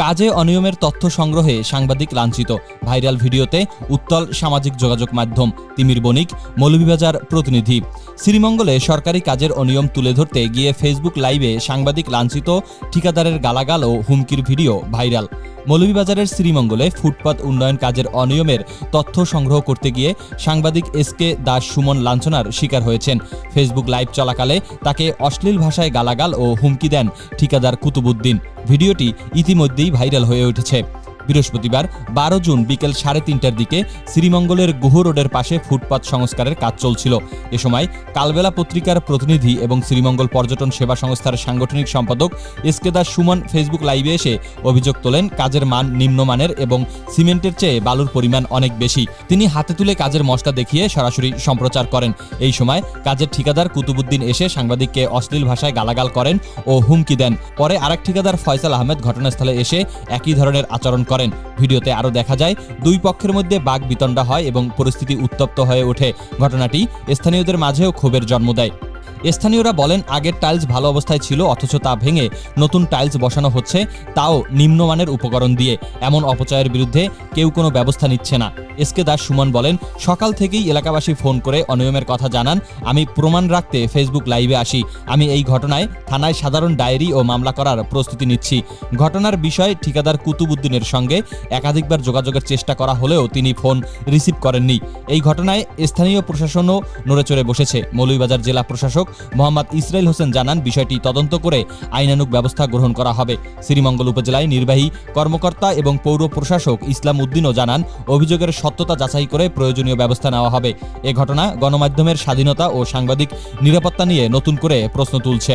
কাজে অনিয়মের তথ্য সংগ্রহে সাংবাদিক লাঞ্ছিত। ভাইরাল ভিডিওতে উত্তল সামাজিক যোগাযোগ মাধ্যম তিমির বণিক, মৌলভীবাজার প্রতিনিধি। শ্রীমঙ্গলে সরকারি কাজের অনিয়ম তুলে ধরতে গিয়ে ফেসবুক লাইভে সাংবাদিক লাঞ্ছিত, ঠিকাদারের গালাগাল ও হুমকির ভিডিও ভাইরাল। মৌলভীবাজারের শ্রীমঙ্গলে ফুটপাত উন্নয়ন কাজের অনিয়মের তথ্য সংগ্রহ করতে গিয়ে সাংবাদিক এস কে দাস সুমন লাঞ্ছনার শিকার হয়েছেন। ফেসবুক লাইভ চলাকালে তাকে অশ্লীল ভাষায় গালাগাল ও হুমকি দেন ঠিকাদার কুতুবুদ্দিন ভিডিওটি ইতিমধ্যেই ভাইরাল হয়ে উঠেছে। বৃহস্পতিবার বারো জুন বিকেল সাড়ে তিনটার দিকে শ্রীমঙ্গলের গুহ রোডের পাশে ফুটপাত সংস্কারের কাজ চলছিল। এ সময় কালবেলা পত্রিকার প্রতিনিধি এবং শ্রীমঙ্গল পর্যটন সেবা সংস্থার সাংগঠনিক সম্পাদক S K Das Suman Facebook লাইভে এসে অভিযোগ তোলেন, কাজের মান নিম্নমানের এবং সিমেন্টের চেয়ে বালুর পরিমাণ অনেক বেশি। তিনি হাতে তুলে কাজের মশলা দেখিয়ে সরাসরি সম্প্রচার করেন। এই সময় কাজের ঠিকাদার কুতুবুদ্দিন এসে সাংবাদিককে অশ্লীল ভাষায় গালাগাল করেন ও হুমকি দেন। পরে আরেক ঠিকাদার ফয়সাল আহমেদ ঘটনাস্থলে এসে একই ধরনের আচরণ করেন। ভিডিওতে আরও দেখা যায়, দুই পক্ষের মধ্যে বাঘ বিতণ্ডা হয় এবং পরিস্থিতি উত্তপ্ত হয়ে ওঠে। ঘটনাটি স্থানীয়দের মাঝেও ক্ষোভের জন্ম দেয়। স্থানীয়রা বলেন আগের টাইলস ভালো অবস্থায় ছিল, অথচ তা ভেঙে নতুন টাইলস বসানো হচ্ছে, তাও নিম্নমানের উপকরণ দিয়ে। এমন অপচয়ের বিরুদ্ধে কেউ কোনো ব্যবস্থা নিচ্ছে না। এস কে দাস সুমন বলেন, সকাল থেকেই এলাকাবাসী ফোন করে অনিয়মের কথা জানান, আমি প্রমাণ রাখতে ফেসবুক লাইভে আসি। আমি এই ঘটনায় থানায় সাধারণ ডায়েরি ও মামলা করার প্রস্তুতি নিচ্ছি। ঘটনার বিষয়ে ঠিকাদার কুতুবুদ্দিনের সঙ্গে একাধিকবার যোগাযোগের চেষ্টা করা হলেও তিনি ফোন রিসিভ করেননি। এই ঘটনায় স্থানীয় প্রশাসনও নড়েচড়ে বসেছে। মৌলভীবাজার জেলা প্রশাসক মোহাম্মদ ইসরাইল হোসেন জানান, বিষয়টি তদন্ত করে আইনানুক ব্যবস্থা গ্রহণ করা হবে। শ্রীমঙ্গল উপজেলায় নির্বাহী কর্মকর্তা এবং পৌর প্রশাসক ইসলাম উদ্দিনও জানান, অভিযোগের সত্যতা যাচাই করে প্রয়োজনীয় ব্যবস্থা নেওয়া হবে। এ ঘটনা গণমাধ্যমের স্বাধীনতা ও সাংবাদিক নিরাপত্তা নিয়ে নতুন করে প্রশ্ন তুলছে।